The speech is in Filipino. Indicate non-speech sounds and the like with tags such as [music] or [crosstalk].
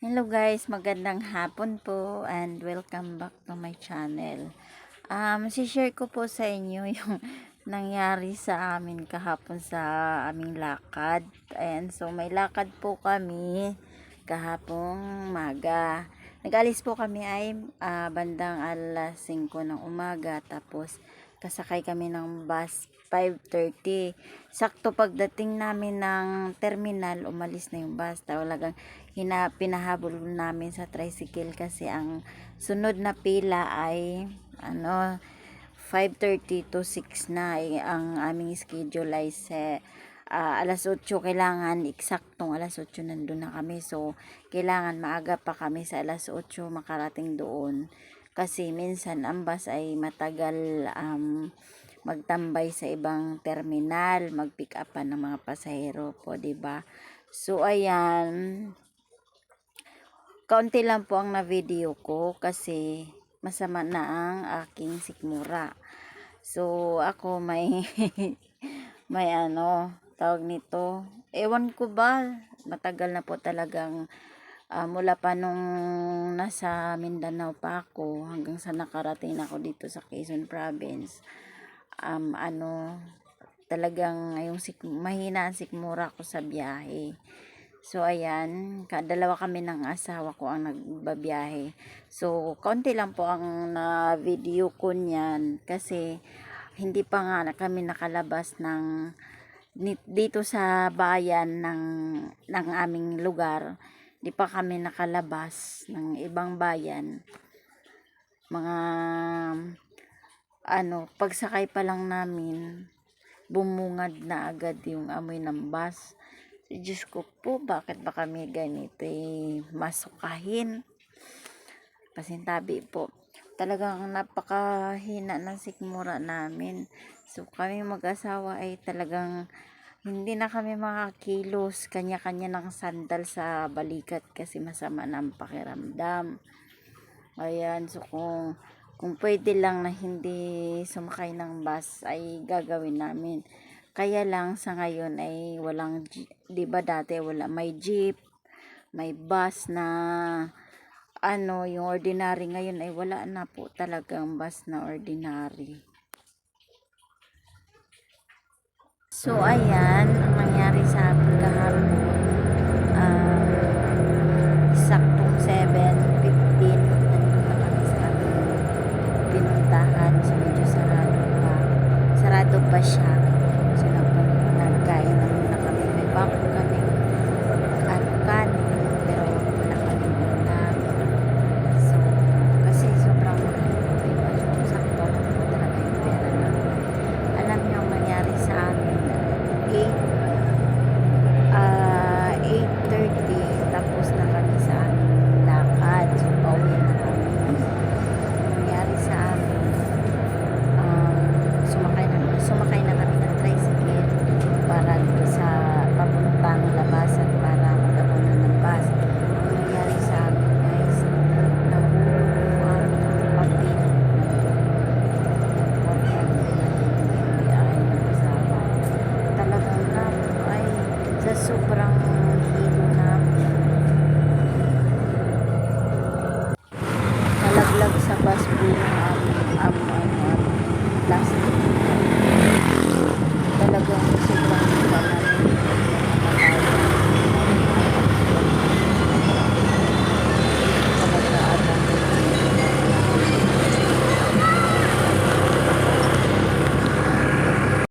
Hello guys, magandang hapon po and welcome back to my channel. Um, share ko po sa inyo [laughs] yung nangyari sa amin kahapon sa aming lakad. Ayan, so may lakad po kami kahapong maga. Nag-alis po kami ay ah, bandang alas 5 ng umaga tapos kasakay kami ng bus 5.30. Sakto pagdating namin ng terminal, umalis na yung bus. Talagang hina, pinahabol namin sa tricycle kasi ang sunod na pila ay ano 5.30 to 6 na eh, ang aming schedule ay sa ah, alas 8 kailangan eksaktong alas 8 nandun na kami so kailangan maaga pa kami sa alas 8 makarating doon kasi minsan ang bus ay matagal um, magtambay sa ibang terminal, mag-pick up pa ng mga pasahero po, 'di ba? So ayan, kaunti lang po ang na-video ko kasi masama na ang aking sikmura. So ako may [laughs] may ano, tawag nito. Ewan ko ba, matagal na po talagang ah, mula pa nung nasa Mindanao pa ako hanggang sa nakarating ako dito sa Quezon Province. Um, ano, talagang yung sik mahina ang sikmura ko sa biyahe. So, ayan, kadalawa kami ng asawa ko ang nagbabiyahe. So, konti lang po ang na-video ko niyan kasi hindi pa nga kami nakalabas ng dito sa bayan ng ng aming lugar. Di pa kami nakalabas ng ibang bayan. Mga ano, pagsakay pa lang namin, bumungad na agad yung amoy ng bus. Diyos ko po, bakit ba kami ganito eh, masukahin? Pasintabi po. Talagang napakahina ng sikmura namin. So kami mag-asawa ay talagang hindi na kami makakilos. Kanya-kanya ng sandal sa balikat kasi masama na ang pakiramdam. Ayan, so kung kung pwede lang na hindi sumakay ng bus ay gagawin namin. Kaya lang sa ngayon ay walang, di ba dati wala, may jeep, may bus na ano, yung ordinary ngayon ay wala na po talagang bus na ordinary. So, ayan, ang nangyari sa amin kahapon